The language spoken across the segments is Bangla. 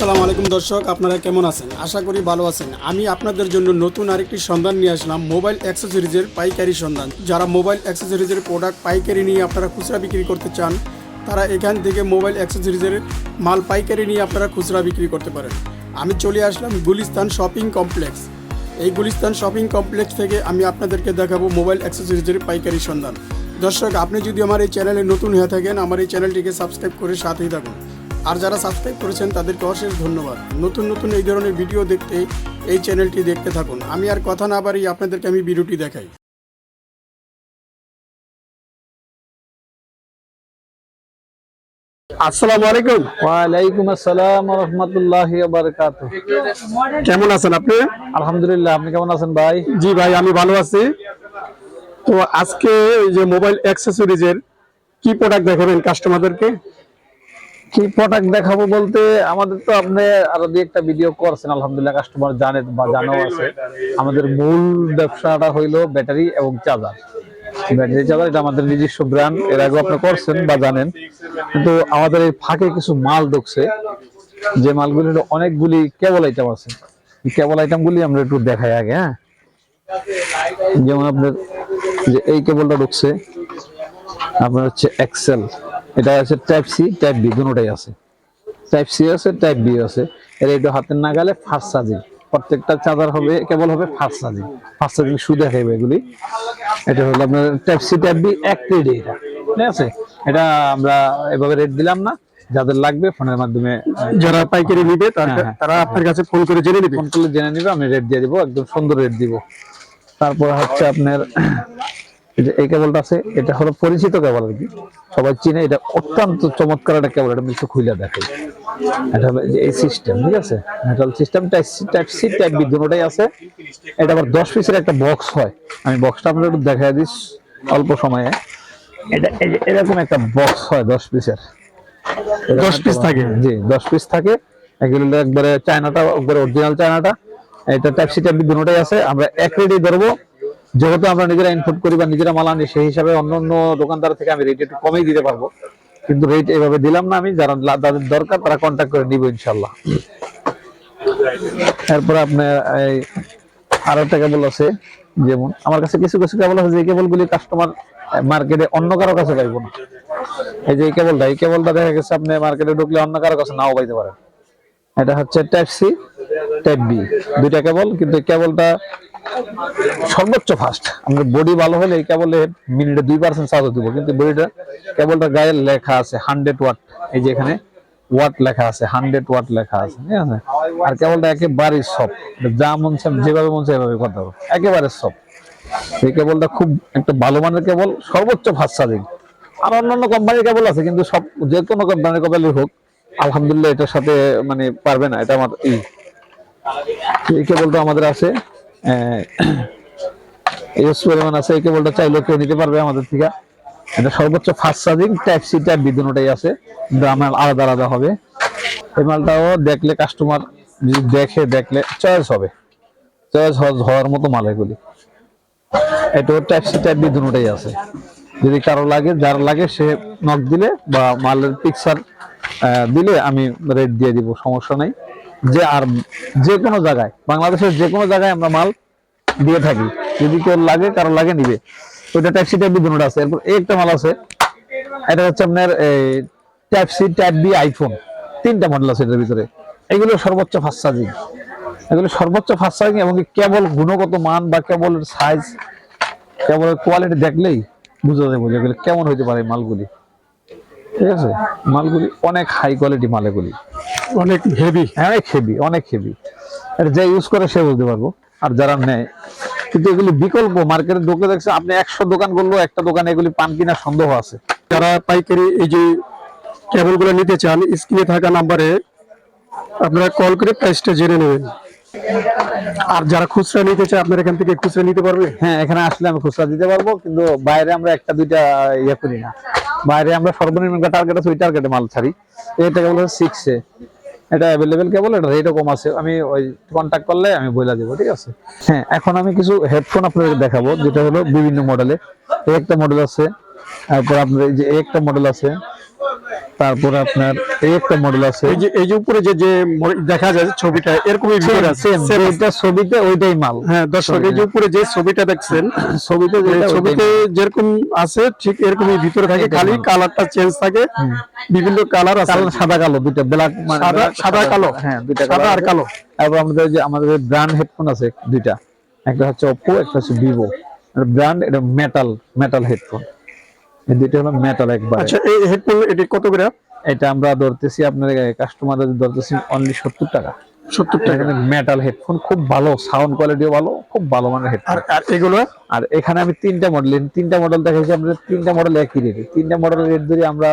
আসসালামু আলাইকুম দর্শক, আপনারা কেমন আছেন? আশা করি ভালো আছেন। আমি আপনাদের জন্য নতুন আরেকটি সন্ধান নিয়ে আসলাম, মোবাইল অ্যাক্সেসরিজের পাইকারি সন্ধান। যারা মোবাইল অ্যাক্সেসরিজের প্রোডাক্ট পাইকারি নিয়ে আপনারা খুচরা বিক্রি করতে চান, তারা এখান থেকে মোবাইল অ্যাক্সেসরিজের মাল পাইকারি নিয়ে আপনারা খুচরা বিক্রি করতে পারেন। আমি চলে আসলাম গুলিস্তান শপিং কমপ্লেক্স। এই গুলিস্তান শপিং কমপ্লেক্স থেকে আমি আপনাদেরকে দেখাবো মোবাইল অ্যাক্সেসরিজের পাইকারি সন্ধান। দর্শক, আপনি যদি আমার এই চ্যানেলে নতুন হয়ে থাকেন, আমার এই চ্যানেলটিকে সাবস্ক্রাইব করে সাথেই থাকুন। আর যারা সাবস্ক্রাইব করেছেন তাদেরকে অশেষ ধন্যবাদ। নতুন নতুন এই ধরনের ভিডিও দেখতে এই চ্যানেলটি দেখতে থাকুন। আমি আর কথা না বাড়ি আপনাদেরকে আমি ভিডিওটি দেখাই। আসসালামু আলাইকুম। ওয়ালাইকুম আসসালাম রহমতুল্লাহ বারকাত কেমন আছেন আপনি? আলহামদুলিল্লাহ আপনি কেমন আছেন ভাই? জি ভাই আমি ভালো আছি। তো আজকে এই যে মোবাইল অ্যাক্সেসরিজের কি প্রোডাক্ট দেখাবেন কাস্টমারদেরকে কি প্রোডাক্ট দেখাবো বলতে? আমাদের তো আপনি আরও দুই একটা ভিডিও করছেন আলহামদুলিল্লাহ কাস্টমার জানে বা জানাও আছে। আমাদের মূল ব্যবসাটা হইল ব্যাটারি এবং চার্জার ব্যাটারি চার্জার এটা আমাদের নিজস্ব ব্র্যান্ড এর আগে আপনি করছেন বা জানেন। কিন্তু আমাদের এই ফাঁকে কিছু মাল ঢুকছে যে মালগুলি অনেকগুলি কেবল আইটেম আছে। কেবল আইটেমগুলি আমরা একটু দেখাই আগে হ্যাঁ? যেমন আপনার যে এই কেবলটা ঢুকছে আপনার হচ্ছে এক্সেল এটা আছে টাইপ সি টাইপ বি দুটোটাই আছে। টাইপ সি আছে টাইপ বি আছে। এর একটু হাতের নাগালে ফার্স্ট চার্জিং প্রত্যেকটা চার্জার হবে কেবল হবে ফার্স্ট চার্জিং ফার্স্ট চার্জিং দেখাইবে এগুলি। এটা হলো আপনার টাইপ সি টাইপ বি এক রেডি এটা। ঠিক আছে? এটা আমরা এভাবে রেট দিলাম না। যাদের লাগবে ফোনের মাধ্যমে যারা পাইকারি নিবে তার- হ্যাঁ, হ্যাঁ। তারা আপনার কাছে ফোন করে জেনে নেবে। ফোন করলে জেনে নিবে আমি রেট দিয়ে দিব একদম সুন্দর রেট দিব। তারপর হচ্ছে আপনার এই যে এই কেবলটা আছে এটা হলো পরিচিত কেবল আর কি। সবাই চিনে এটা অত্যন্ত চমৎকার একটা কেবল এটা মিশে খুলে দেখে। এটা হলো এই সিস্টেম ঠিক আছে? Metal system type C type C type B দুটোটাই আছে। এটা আবার দশ পিসের একটা বক্স হয়। আমি বক্সটা আপনার একটু দেখাই দিস অল্প সময়ে। এটা এরকম একটা বক্স হয় দশ পিসের 10 piece থাকে? জি দশ পিস থাকে। এগুলো একবারে চায়নাটা একবারে অরিজিনাল চায়নাটা। এটা ট্যাক্সি ট্যাবি দুটোটাই আছে। আমরা এক রেটে ধরবো। যেহেতু আমরা নিজেরা ইনপুট করি বা নিজেরা মাল আনি, সেই হিসাবে অন্য অন্য দোকানদার থেকে আমি রেট একটু কমেই দিতে পারব। কিন্তু রেট এভাবে দিলাম না আমি, যারা যাদের দরকার তারা কন্ট্যাক্ট করে নিব ইনশাল্লাহ এরপর আপনার এই আরও একটা কেবল আছে, যেমন আমার কাছে কিছু কিছু কেবল আছে, যে কেবলগুলি কাস্টমার মার্কেটে অন্য কারও কাছে পাইবো না। এই যে কেবলটা এই কেবলটা দেখা গেছে আপনি মার্কেটে ঢুকলে অন্য কারও কাছে নাও পাইতে পারেন এটা হচ্ছে টাইপ সি টাইপ বি দুইটা কেবল কিন্তু কেবলটা সর্বোচ্চ ফাস্ট আমাদের বডি ভালো হলে কেবলে মিনিটে দুই পার্সেন্ট চার্জ দিব, কিন্তু বডিটা কেবলটা গায়ে লেখা আছে হান্ড্রেড ওয়াট এই যে এখানে ওয়াট লেখা আছে হান্ড্রেড ওয়াট লেখা আছে, ঠিক আছে? আর কেবলটা একেবারে সব যা মন যেভাবে মন এভাবে করতে হবে। একেবারে সব এই কেবলটা খুব একটা ভালো মানের কেবল সর্বোচ্চ ফাস্ট চার্জিং আর অন্যান্য কোম্পানির কেবল আছে, কিন্তু সব যে কোনো কোম্পানির কেবলই হোক, আলহামদুলিল্লাহ এটার সাথে মানে পারবে না, এটা আমার এই। কেবলটা আমাদের আছে এস পরিমাণ আছে, এই কেবলটা চাইলেও কেউ নিতে পারবে আমাদের থেকে। এটা সর্বোচ্চ fast charging type C type B দুটোটাই আছে দাম আলাদা আলাদা হবে। এই মালটাও দেখলে কাস্টমার যদি দেখে, দেখলে চয়েস হবে। চয়েস হওয়ার মতো মাল এগুলি। এটাও টাইপ সি টাইপ বি দুটোটাই আছে। যদি কারও লাগে, যার লাগে সে নক দিলে বা মালের পিকচার দিলে আমি রেট দিয়ে দিব, সমস্যা নাই। যে আর যে কোনো জায়গায়, বাংলাদেশের যে কোনো জায়গায় আমরা মাল দিয়ে থাকি। যদি কেউ লাগে, কারও লাগে নিবে। ওইটা ট্যাক্সি টাইপ বি আছে। এরপর একটা মাল আছে, এটা হচ্ছে আপনার টাইপ সি বি আইফোন তিনটা মডেল আছে এটার ভিতরে। এগুলো সর্বোচ্চ ফাস্ট চার্জিং এগুলো সর্বোচ্চ ফাস্ট চার্জিং এবং কেবল গুণগত মান বা কেবল সাইজ কেবলের কোয়ালিটি দেখলেই বুঝা যাবে এগুলো কেমন হইতে পারে মালগুলি। ঠিক আছে? মালগুলি অনেক হাই কোয়ালিটি মাল এগুলি। অনেক হেভি অনেক হেভি অনেক হেভি এটা যে ইউজ করে সে বুঝতে পারব আর যারা নেয়। কিন্তু এগুলি বিকল্প মার্কেটে ঢুকে দেখছে আপনি একশো দোকান করলেও একটা দোকানে এগুলি পান কিনা সন্দেহ আছে। যারা পাইকারি এই যে কেবলগুলো নিতে চান স্ক্রিনে থাকা নাম্বারে আপনারা কল করে প্রাইসটা জেনে নেবেন। আর যারা খুচরা নিতে চায় আপনারা এখান থেকে খুচরা নিতে পারবে? হ্যাঁ এখানে আসলে আমি খুচরা দিতে পারব কিন্তু বাইরে আমরা একটা দুইটা ইয়ে করি না। বাইরে আমরা সর্বনিম্ন টার্গেট আছে ওই টার্গেটে মাল ছাড়ি। এটা হচ্ছে সিক্সে এটা অ্যাভেলেবেল কেবল, এটা রেটও কম আছে। আমি ওই কন্ট্যাক্ট করলে আমি বলে দেবো, ঠিক আছে? হ্যাঁ এখন আমি কিছু হেডফোন আপনাদের দেখাবো, যেটা হলো বিভিন্ন মডেলে একটা মডেল আছে, তারপর আপনার এই যে একটা মডেল আছে তারপরে আপনার এই একটা মডেল আছে। এই যে এই যে উপরে যে যে দেখা যায় ছবিটা এরকমই ভিতরে আছে। সেম Same ছবিতে ওইটাই মাল। হ্যাঁ দর্শক এই যে উপরে যে ছবিটা দেখছেন ছবিতে ছবিতে যেরকম আছে ঠিক এরকমই ভিতরে থাকে খালি কালারটা চেঞ্জ থাকে। বিভিন্ন কালার আছে। কালো সাদা কালো দুইটা ব্ল্যাক মানে সাদা সাদা কালো। হ্যাঁ দুইটা সাদা আর কালো। তারপর আমাদের যে আমাদের ব্র্যান্ড হেডফোন আছে দুইটা। একটা হচ্ছে Oppo একটা হচ্ছে Vivo ব্র্যান্ড এটা মেটাল মেটাল হেডফোন এই দুইটা হলো মেটাল একবার। আচ্ছা এই হেডফোন এটি কত করে? এটা আমরা ধরতেছি আপনার কাস্টমারদের ধরতেছি অনলি সত্তর টাকা। সত্তর টাকা। মেটাল হেডফোন খুব ভালো সাউন্ড কোয়ালিটিও ভালো খুব ভালো মানের হেডফোন আর এগুলো? আর এখানে আমি তিনটা মডেল তিনটা মডেল দেখাইছি আমরা তিনটা মডেল একই রেটে তিনটা মডেল রেট ধরি আমরা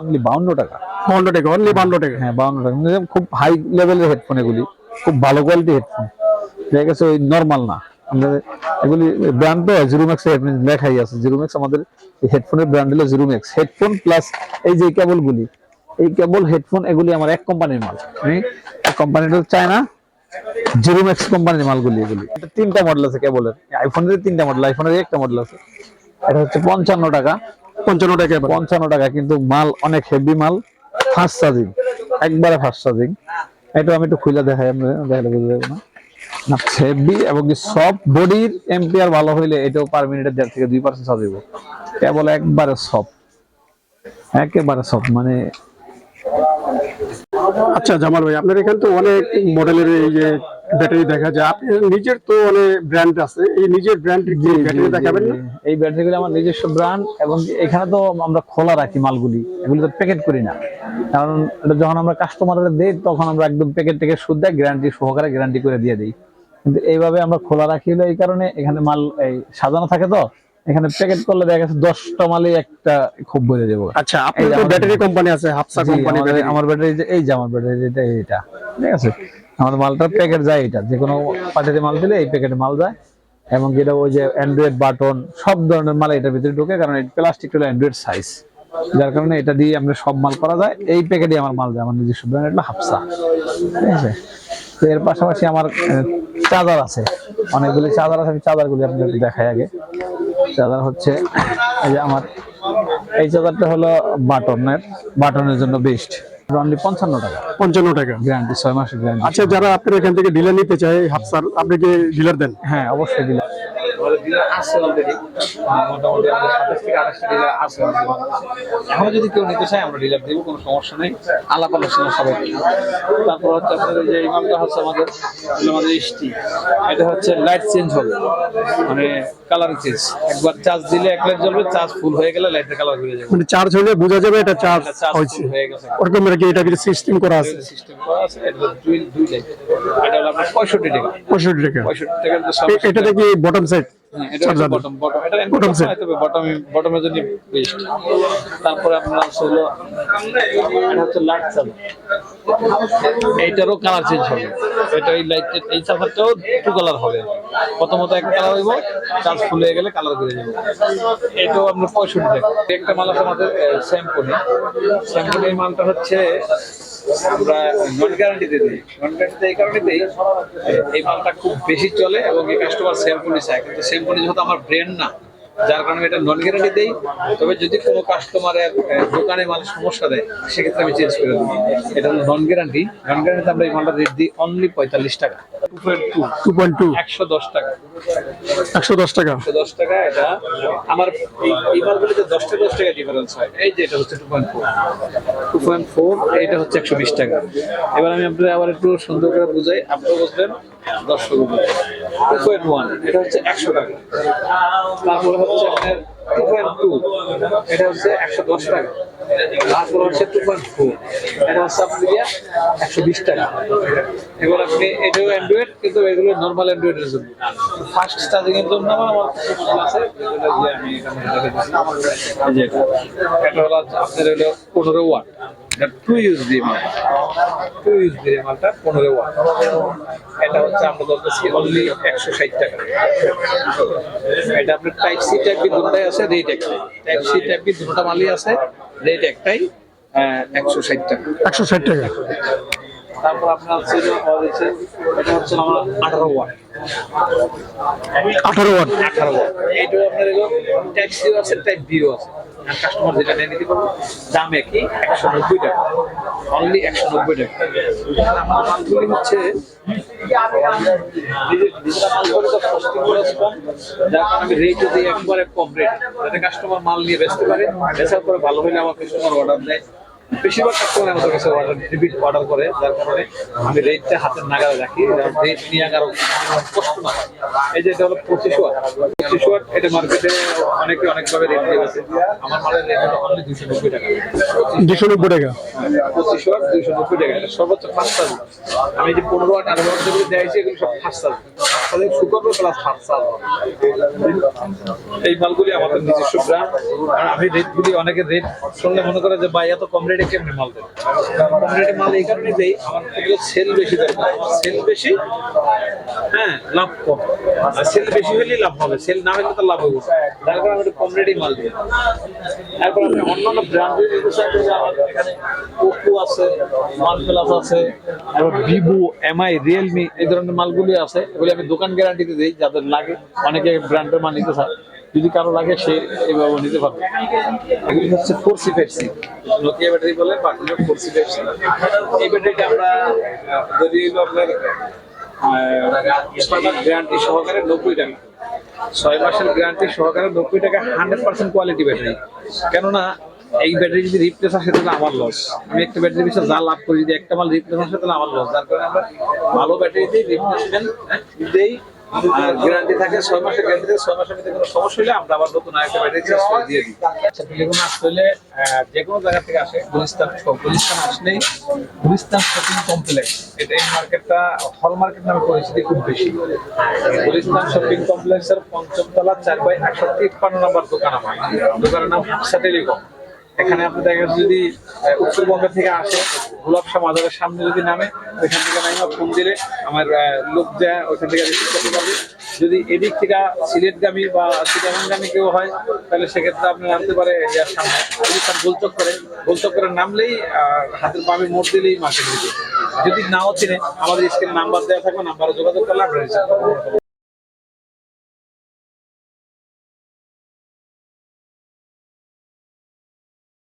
অনলি বাউন্ন টাকা। বান্ন টাকা অনলি বান্ন টাকা। হ্যাঁ বাউন্ন টাকা। খুব হাই লেভেলের হেডফোন এগুলি খুব ভালো কোয়ালিটি হেডফোন ঠিক আছে ওই নর্মাল না। আমাদের এগুলি ব্র্যান্ড তো জিরোম্যাক্স লেখাই আছে। জিরোম্যাক্স আমাদের হেডফোনের ব্র্যান্ড হলো জিরোম্যাক্স হেডফোন প্লাস এই যে কেবল গুলি এই কেবল হেডফোন এগুলি আমার এক কোম্পানির মাল। আমি এক কোম্পানিটা চায়না জিরোম্যাক্স কোম্পানির মালগুলি এগুলি। এটা তিনটা মডেল আছে কেবলের। আইফোনের তিনটা মডেল আইফোনের একটা মডেল আছে। এটা হচ্ছে পঞ্চান্ন টাকা। পঞ্চান্ন টাকা পঞ্চান্ন টাকা কিন্তু মাল অনেক হেভি মাল। ফাস্ট চার্জিং একবারে ফাস্ট চার্জিং এটা আমি একটু খুলে দেখাই আমরা দেখালে বুঝতে পারব না না। এবং সব বডির ভালো হইলে পার থেকে দুই পার্সেন্ট কেবল একবারে একেবারে মানে আচ্ছা জামাল ভাই, আপনার এখানে তো অনেক মডেলের এই যে ব্যাটারি দেখা যায়। আপনার নিজের তো অনেক ব্র্যান্ড আছে। এই নিজের ব্র্যান্ড ব্যাটারি দেখাবেন না? এই ব্যাটারিগুলো আমার নিজস্ব ব্র্যান্ড এবং এখানে তো আমরা খোলা রাখি মালগুলি। এগুলি তো প্যাকেট করি না। কারণ এটা যখন আমরা দেই তখন আমরা একদম প্যাকেট থেকে গ্যারান্টি সহকারে গ্যারান্টি করে দিয়ে দিই। কিন্তু এইভাবে আমরা খোলা রাখি হলো এই কারণে এখানে মাল এই সাজানো থাকে তো এখানে প্যাকেট করলে দেখা গেছে দশটা মালে একটা খুব বলে দেবো আচ্ছা আপনার ব্যাটারি কোম্পানি আছে হাফসা কোম্পানি আমার ব্যাটারি এই যে আমার ব্যাটারি এটা ঠিক আছে? আমাদের মালটার প্যাকেট যায় এটা। যে কোনো পার্টিতে মাল দিলে এই প্যাকেটে মাল যায়। এবং যেটা ওই যে অ্যান্ড্রয়েড বাটন সব ধরনের মাল এটার ভিতরে ঢোকে, কারণ প্লাস্টিক হলো অ্যান্ড্রয়েড সাইজ যার কারণে এটা দিয়ে আমরা সব মাল করা যায়। এই প্যাকেটে আমার মাল যায়, আমার নিজস্ব ব্র্যান্ড হলো হাফসা ঠিক আছে? তো এর পাশাপাশি আমার চার্জার আছে। অনেকগুলি চার্জার আছে, আমি চার্জারগুলি আপনাদের দেখাই আগে। চার্জার হচ্ছে, এই যে আমার, এই চার্জারটা হলো বাটনের বাটনের জন্য বেস্ট অনলি পঞ্চান্ন টাকা। পঞ্চান্ন টাকা। গ্যারান্টি ছয় মাসের গ্যারান্টি আচ্ছা যারা আপনার এখান থেকে ডিলার নিতে চাই হাফসার আপনি কি ডিলার দেন? হ্যাঁ অবশ্যই দিলাম আছে অলরেডি মোটামুটি আমাদের সাতাশ থেকে আঠাশটা ডিলার আছে এখনও যদি কেউ নিতে চায় আমরা ডিলার দিব কোনো সমস্যা নেই। আলাপ আলোচনা সবাই। তারপর হচ্ছে আপনাদের যে ইমামটা হচ্ছে আমাদের আমাদের এসটি এটা হচ্ছে লাইট চেঞ্জ হবে। মানে কালার চেঞ্জ একবার চার্জ দিলে এক লাইট জ্বলবে চার্জ ফুল হয়ে গেলে লাইটের কালার ঘুরে যাবে। মানে চার্জ হলে বোঝা যাবে এটা চার্জ হয়েছে। হয়ে গেছে। ওরকম আর কি এটা কিছু সিস্টেম করা আছে? সিস্টেম করা আছে এটা দুই দুই লাইট এটা হলো আপনার পঁয়ষট্টি টাকা। পঁয়ষট্টি টাকা। পঁয়ষট্টি টাকার যে এ- সমস্যা। এটাতে কি বটম সাইড হ্যাঁ, তারপরে আপনার হলো হচ্ছে লাইট চার্জার এইটারও কালার চেঞ্জ হবে। এটা এই লাইট এই চার্জারটাও টু কালার হবে। প্রথমত এক কালার হইব চার্জ ফুল গেলে কালার করে যাবে। এটাও আপনার পঁয়ষট্টি। টাকা একটা মাল আছে আমাদের স্যাম্পনি স্যাম্পনির মালটা হচ্ছে আমরা নন গ্যারান্টিতে দিই। নন গ্যারান্টিতে এই কারণে দিই এই মালটা খুব বেশি চলে এবং এই কাস্টমার স্যাম্পনি চায়। কিন্তু স্যাম্পনি যেহেতু আমার ব্র্যান্ড না যার কারণে এটা নন গ্যারান্টি দেই তবে যদি কোনো কাস্টমারের দোকানে মাল সমস্যা দেয় সেক্ষেত্রে আমি চেঞ্জ করে দিই এটা হলো নন গ্যারান্টি নন গ্যারান্টি আমরা এই মালটা রেট দিই অনলি পঁয়তাল্লিশ টাকা। টু পয়েন্ট টু একশো দশ টাকা। একশো দশ টাকা? একশো দশ টাকা এটা আমার এই এই মালগুলিতে দশটা দশ টাকা ডিফারেন্স হয়। এই যে এটা হচ্ছে two point four two point four এইটা হচ্ছে একশো বিশ টাকা। এবার আমি আপনাদের আবার একটু সুন্দর করে বুঝাই। আপনিও বুঝবেন। দর্শক টু পয়েন্ট ওয়ান এটা হচ্ছে একশো টাকা। তারপরে হচ্ছে আপনার টু পয়েন্ট টু এটা হচ্ছে একশো দশ টাকা। তারপরে হচ্ছে টু পয়েন্ট ফোর এটা হচ্ছে আপনার একশো বিশ টাকা। এবার আপনি এটাও অ্যান্ড্রয়েড কিন্তু এগুলো নর্মাল অ্যান্ড্রয়েডের জন্য। ফাস্ট চার্জিং এর জন্য আমার আছে হলো আপনার হলো পনেরো ওয়াট এটা টু ইউএসবি মাল। টু ইউএসবি মালটা পনেরো ওয়াট এটা হচ্ছে আমরা অনলি একশো ষাট টাকা। এটা আপনার টাইপ সি টাইপ বি দুটাই আছে রেট একটাই। টাইপ সি টাইপ বি দুটো মালই আছে রেট একটাই একশো ষাট টাকা। একশো ষাট টাকা। তারপর আপনার হচ্ছে এটা হচ্ছে আমার আঠারো ওয়াট আঠারো ওয়াট আঠারো ওয়াট এইটাও আপনার এলো টাইপ আছে টাইপ বিও আছে। কাস্টমার যেটা নিয়ে নিতে পারব, দাম একই একশো নব্বই টাকা। অনলি একশো নব্বই টাকা। আমার মালগুলি হচ্ছে, যার কারণে একবারে কম রেট যাতে কাস্টমার মাল নিয়ে বেচতে পারে বেচার পরে ভালো হলে আমার কাস্টমার অর্ডার দেয়। বেশিরভাগ কাস্টমার আমাদের কাছে অর্ডার রিপিট অর্ডার করে যার কারণে আমি রেটটা হাতের নাগালে রাখি রেট নিয়ে আগারও কষ্ট না হয়। এই যে এটা হলো পঁচিশ ওয়াট পঁচিশ ওয়াট এটা মার্কেটে অনেকে অনেকভাবে রেট দিয়ে আছে আমার মালের রেট হলো অনলি দুশো নব্বই টাকা। দুশো নব্বই টাকা? পঁচিশ ওয়াট দুইশো নব্বই টাকা এটা সর্বোচ্চ ফার্স্ট চার্জ আমি যে পনেরো ওয়াট আঠারো ওয়াট যেগুলো দেখাইছি এগুলো সব ফার্স্ট চার্জ তাহলে সুপার প্লাস এই মালগুলি আমাদের নিজস্ব ব্র্যান্ড আর আমি রেটগুলি অনেকের রেট শুনলে মনে করে যে, ভাই, এত কম রেটে কেমনি মাল দেয় কম রেটে মাল এই কারণে দেই, আমার সেল বেশি দরকার সেল বেশি হ্যাঁ লাভ কম। আর সেল বেশি হলেই লাভ হবে। সেল না হলে তো লাভ হবে। যার কারণে আমি কম রেটেই মাল দিই। তারপর আপনি অন্যান্য ব্র্যান্ডের এখানে ওপো আছে ওয়ানপ্লাস আছে, তারপর ভিভো এমআই রিয়েলমি এই ধরনের মালগুলি আছে। এগুলি আমি দোকান গ্যারান্টিতে দিই, যাদের লাগে, অনেকে ব্র্যান্ডের মাল নিতে চায়। যদি কারও লাগে, সে এভাবে নিতে পারবে। এগুলি হচ্ছে ফোর সি ফেপসি নোকিয়া ব্যাটারি বলে, বাকি ফোর সি ফেপসি এই ব্যাটারিটা আমরা যদি আপনার গ্যারান্টি সহকারে নব্বই টাকা। ছয় মাসের গ্যারান্টি সহকারে নব্বই টাকা হান্ড্রেড পার্সেন্ট কোয়ালিটি ব্যাটারি কেননা এই ব্যাটারি যদি রিপ্লেস আসে তাহলে আমার লস আমি একটা ব্যাটারি পিছনে যা লাভ করি, যদি একটা মাল রিপ্লেস আসে তাহলে আমার লস যার কারণে আমরা ভালো ব্যাটারি দিই। রিপ্লেসমেন্ট গ্যারান্টি থাকে ছয় মাসের গ্যারান্টি ছয় মাসের মধ্যে কোনো সমস্যা হলে আমরা আবার নতুন আরেকটা ব্যাটারি চেঞ্জ করে দিয়ে দিই। আচ্ছা হলে যে কোনো জায়গা থেকে আসে, গুলিস্তান গুলিস্তান আসলেই গুলিস্তান শপিং কমপ্লেক্স এটা এই মার্কেটটা হল মার্কেট নামে খুব বেশি। গুলিস্তান শপিং কমপ্লেক্সের পঞ্চম তলা চার বাই একশো তিপ্পান্ন নম্বর দোকান আমার। দোকানের নাম হাফসা টেলিকম। এখানে আপনি দেখেন যদি আহ, উত্তরবঙ্গ থেকে আসে গোলাপশা মাজারের সামনে যদি নামে ওইখান থেকে নামে ফোন দিলে আমার লোক যা ওইখান থেকে রিসিভ করতে পারবে। যদি এদিক থেকে সিলেটগামী বা চিটাগাংগামী কেউ হয় তাহলে সেক্ষেত্রে আপনি নামতে পারে ইয়ার সামনে। গুলিস্তান গোলচক করে গোলচক করে নামলেই হাতের বামে মোড় দিলেই দিকে যদি নাও চিনে আমাদের স্ক্রিনে নাম্বার দেওয়া থাকবে নাম্বারে যোগাযোগ করলে আমরা রিসিভ